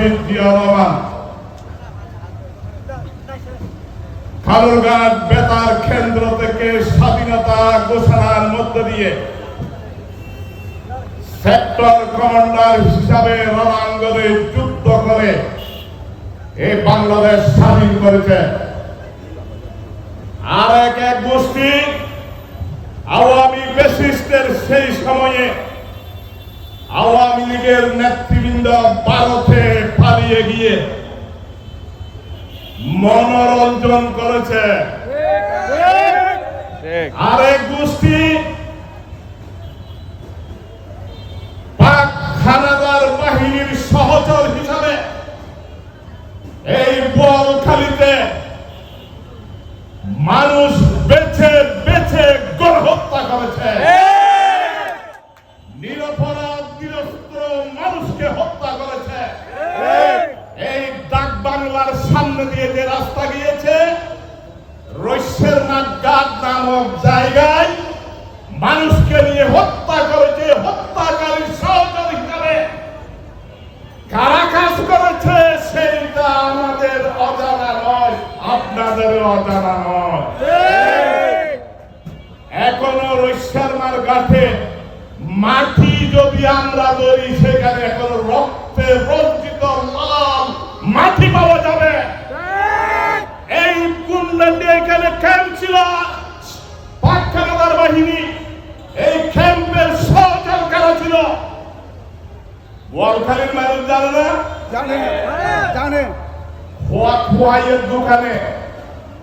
শহীদ জিয়া রহমান খালুরঘাট বেতার কেন্দ্র থেকে স্বাধীনতা ঘোষণার মধ্য দিয়ে সেক্টর কমান্ডার হিসাবে রণাঙ্গনে যুদ্ধ করে এই বাংলাদেশ স্বাধীন করেছে। আর এক এক গোষ্ঠী আওয়ামী বেসিস্টের সেই সময়ে আওয়ামী লীগের নেতৃবৃন্দ ভারতে পালিয়ে গিয়ে মনোরঞ্জন করেছে। আরেক গোষ্ঠী পাক বাহিনীর সহচর হিসাবে এই বলখালিতে মানুষ আপনাদের অজানা নয় এখনও রৈশারমার গাঠে মাটি যদি আমরা ধরি সেখানে এখনও রক্তে রঞ্জিত লাল মাটি পাওয়া যাবে। এই পুনল্যান্ডে এখানে ক্যাম্প ছিল। পাক বাহিনী এই ক্যাম্পের সহচর কারা ছিল? বোয়ালখালীর মানুষ জানে না? জানে জানে খোয়া খোয়াইয়ের দোকানে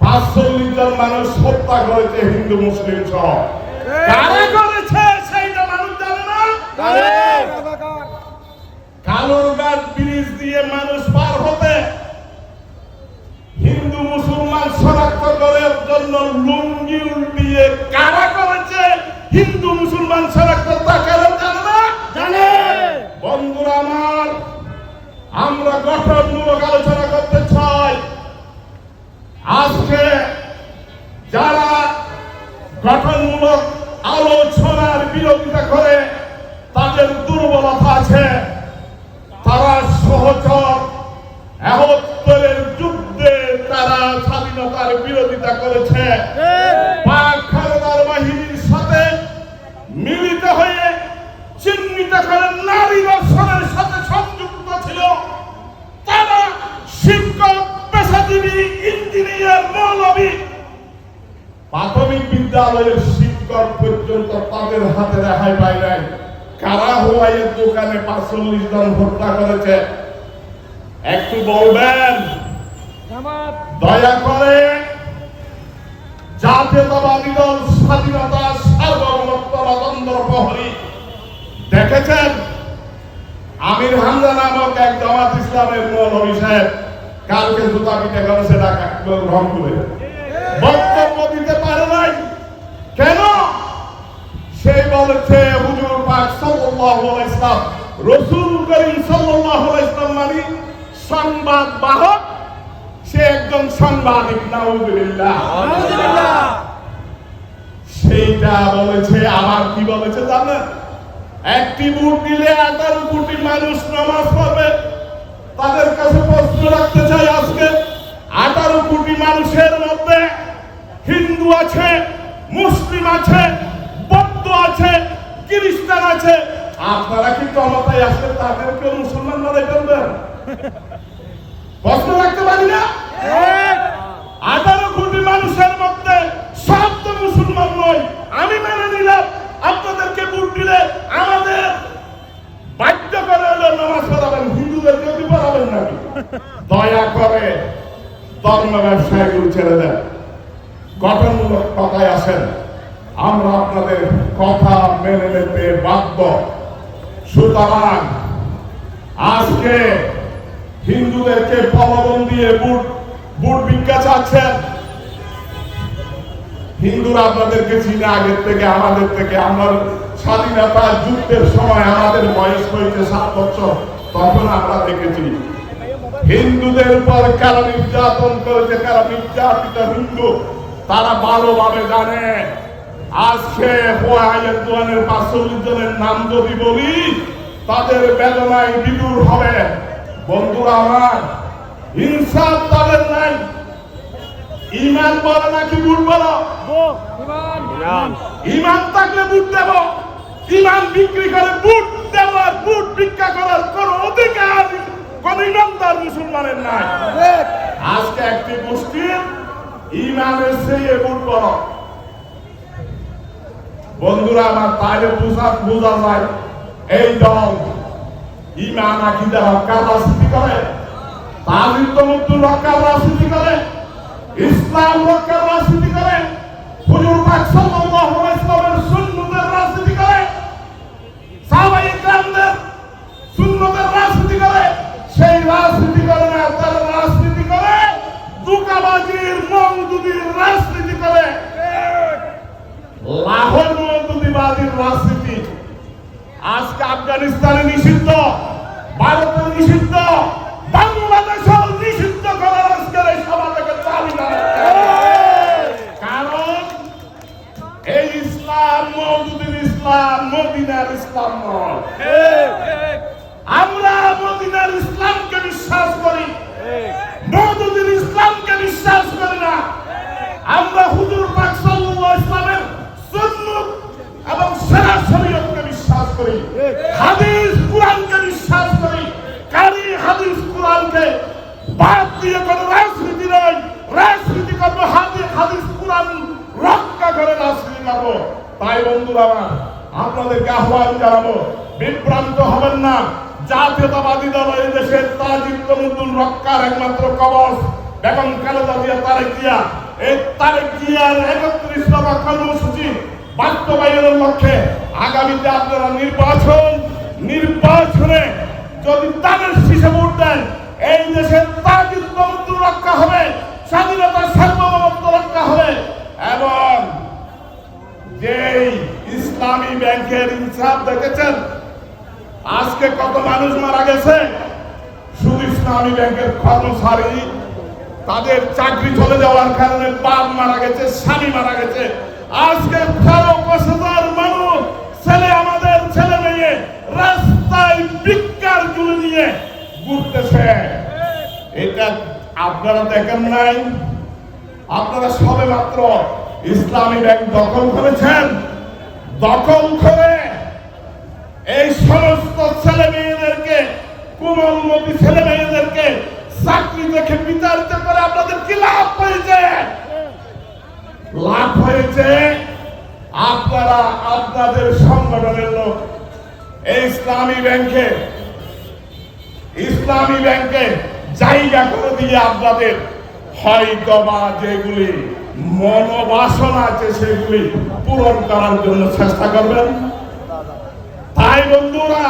পাঁচচল্লিশ জন মানুষ হত্যা করেছে হিন্দু মুসলিম সহ। কারা করেছে সেইটা মানুষ জানে না? কালুরঘাট ব্রিজ দিয়ে মানুষ পার হতে হিন্দু মুসলমান শনাক্ত করার জন্য লুঙ্গি উল্টিয়ে কারা করেছে? হিন্দু মুসলমান শনাক্ত তা কারণ জানে না? জানে। বন্ধুরা আমার আমরা গঠনমূলক আলোচনা আজকে যারা গঠনমূলক হাতে রেহাই পায় নাই। কারা হোয়াইয়ের দোকানে পাঁচচল্লিশ জন হত্যা করেছে? একটু বলবেন? দয়া করে জাতীয়তাবাদী স্বাধীনতা, সার্বভৌমত্ব প্রহরী। দেখেছেন? আমির হামজা নামক এক জামাত ইসলামের মৌলভী সাহেব কালকে জুতা পিঠে করেছে ঢাকা রংপুরে বক্তব্য দিতে পারে নাই কেন সে বলেছে হুজুর পাক সাল্লাল্লাহু আলাইহি ইসলাম রাসূল করিম সাল্লাল্লাহু আলাইহি ইসলাম মানে সংবাদ বাহক সে একজন সাংবাদিক নাউজুবিল্লাহ। সেইটা বলেছে আবার কি বলেছে জানেন একটি বুট দিলে আঠারো কোটি মানুষ নামাজ পড়বে। তাদের কাছে প্রশ্ন রাখতে চাই আজকে আঠারো কোটি মানুষের মধ্যে হিন্দু আছে মুসলিম আছে আছে খ্রিস্টান আছে। আপনারা কি ক্ষমতায় আসলে তাদেরকে মুসলমান মনে করবেন। প্রশ্ন রাখতে পারি না? আঠারো কোটি মানুষের মধ্যে সব তো মুসলমান নয়। আমি মেনে নিলাম আপনাদেরকে ভোট দিলে আমাদের বাধ্য করে হলে নামাজ পড়াবেন পড়াবেন নাকি? দয়া করে ধর্ম ব্যবসায়ীগুলো ছেড়ে দেন। গঠনমূলক কথায় আসেন। আমরা আপনাদের কথা মেনে নিতে বাধ্য। সুতরাং আজকে হিন্দুদেরকে প্রলোভন দিয়ে বুট বুট ভিক্ষা চাচ্ছেন? হিন্দুরা আপনাদেরকে চিনে আগের থেকে, আমাদের থেকে। আমার স্বাধীনতা যুদ্ধের সময় আমাদের বয়স হয়েছে সাত বছর, তখন আমরা দেখেছি। হিন্দুদের উপর কারা নির্যাতন করেছে, কারা নির্যাতিত হিন্দু, তারা ভালোভাবে জানে। আজকে হোয়াইয়ের পাঁচচল্লিশ জনের নাম যদি বলি তাদের বেদনায় বিদুর হবে। বন্ধুরা আমার ইনসাফ তাদের নাই। ইমান বলে নাকি ভুল বলো? ইমান। থাকলে বুট দেব। ইমান বিক্রি করে বুট দেব আর বুট ভিক্ষা করার কোন অধিকার কোন ইমানদার মুসলমানের নাই। আজকে একটি গোষ্ঠীর ইমানের সেই বুট বড়। বন্ধুরা, আমার তাইলে বোঝা বোঝা যায়, এই দল ইমান আকিদা রক্ষার রাজনীতি করে। তাজিদ মুক্ত রক্ষার রাজনীতি করে। ইসলাম রক্ষার রাজনীতি করে। হুজুর পাক সাল্লাল্লাহু আলাইহি ওয়াসাল্লামের সুন্নতের রাজনীতি করে। সাহাবায়ে কেরামদের সুন্নতের রাজনীতি করে। সেই রাজনীতি করে না, তারা রাজনীতি করে। দুকাবাজির মওদুদির রাজনীতি করে। লাহোর মওদুদিবাদীর রাজনীতি আজকে আফগানিস্তানে নিষিদ্ধ, ভারতে নিষিদ্ধ, বাংলাদেশেও নিষিদ্ধ করার আজকের এই সভা থেকে চালু কারণ এই ইসলাম মৌদুদ্দিন ইসলাম মদিনার ইসলাম নয় আমরা মদিনার ইসলামকে বিশ্বাস করি মৌদুদ্দিন ইসলামকে বিশ্বাস করি না আমরা হুজুর পাক সাল্লাল্লাহু আলাইহি ইসলামের সুন্নাত এবং সেরা শরীয়তকে বিশ্বাস করি হাদিস কোরআনকে বিশ্বাস করি কারি হাদিস কোরআনকে বাদ দিয়ে কোনো রাজনীতি নয় রাজনীতি করব হাদিস হাদিস কোরআন রক্ষা করে রাজনীতি করব তাই বন্ধুরা আমার আপনাদেরকে আহ্বান জানাব। বিভ্রান্ত হবেন না। জাতীয়তাবাদী দল এই দেশের তাজিদ মুদ্দুল রক্ষার একমাত্র কবচ, বেগম খালেদা জিয়া, তারেক জিয়া। এই তারেক জিয়ার একত্রিশ দফা কর্মসূচি বাস্তবায়নের লক্ষ্যে আগামীতে আপনারা নির্বাচন, নির্বাচনে যদি তাদের শীষে ভোট দেন, এই দেশের ব্যাংকের ইনসাফ দেখেছেন? আজকে কত মানুষ মারা গেছে? শুধু ইসলামী ব্যাংকের কর্মচারী, তাদের চাকরি চলে যাওয়ার কারণে বাপ মারা গেছে, স্বামী মারা গেছে। আজকে ছেলে আমাদের, ছেলে মেয়ে, রাস্তায় ভিক্ষারগুলো নিয়ে ঘুরতেছে এটা আপনারা দেখেন নাই? আপনারা সবে মাত্র ইসলামী ব্যাংক দখল করেছেন। দখল করে এই সমস্ত ছেলে মেয়েদেরকে কোমলমতি ছেলে মেয়েদেরকে চাকরি দেখে বিতাড়িত করে আপনাদের কি লাভ হয়েছে? লাভ হয়েছে আপনারা আপনাদের সংগঠনের লোক, এই ইসলামী ব্যাংকে ইসলামী ব্যাংকে জায়গা করে দিয়ে আপনাদের হয়তো বা যেগুলি মনোবাসনা আছে সেগুলি পূরণ করার জন্য চেষ্টা করবেন। তাই বন্ধুরা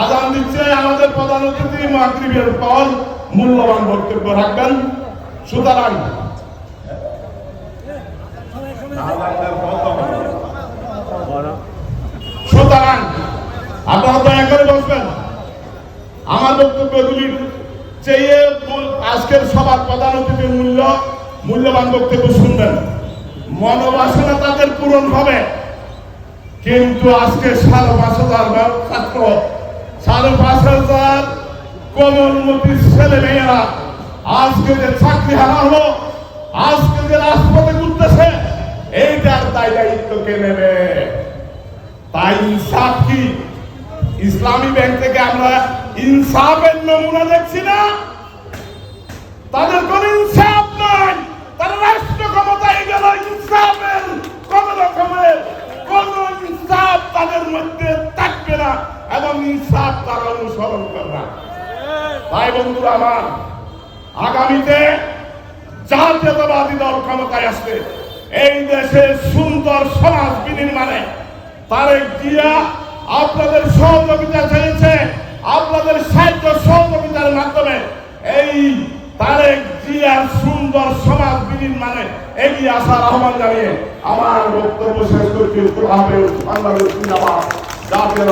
আজান দিচ্ছে আমাদের প্রধান অতিথি মাতৃবের পর মূল্যবান বক্তব্য রাখবেন। সুতরাং সুতরাং আপনারা দয়া করে বসবেন। আমার বক্তব্যগুলি চেয়ে আজকের সবার প্রধান অতিথির মূল্য মূল্যবান বক্তব্য শুনবেন। মনোবাসনা তাদের পূরণ হবে। কিন্তু আজকে সাড়ে পাঁচ হাজার ছাত্র সাড়ে পাঁচ হাজার কোমলমতি ছেলে মেয়েরা আজকে যে চাকরি হারা হলো, আজকে যে রাজপথে ঘুরতেছে এইটার দায় দায়িত্ব কে নেবে? তাই ইনসাফ কি ইসলামী ব্যাংক থেকে আমরা ইনসাফের নমুনা দেখছি না। তাদের কোন ইনসাফ তারা রাষ্ট্র ক্ষমতায় গেল ইনসাফের, কোন রকমের কোন ইনসাফ তাদের মধ্যে থাকবে না, এবং ইনসাফ তারা অনুসরণ করবে। না তাই বন্ধুরা আমার, আগামীতে জাতীয়তাবাদী দল ক্ষমতায় আসবে। এই দেশে সুন্দর সমাজ বিনির্মাণে তারেক জিয়া আপনাদের সহযোগিতা চেয়েছে, আপনাদের সাহায্য সহযোগিতার মাধ্যমে এই তারেক জিয়ার সুন্দর সমাজ বিনির্মাণে এগিয়ে আসার আহ্বান জানিয়ে আমার বক্তব্য শেষ করছি। আল্লাহ জিন্দাবাদ। জাতীয়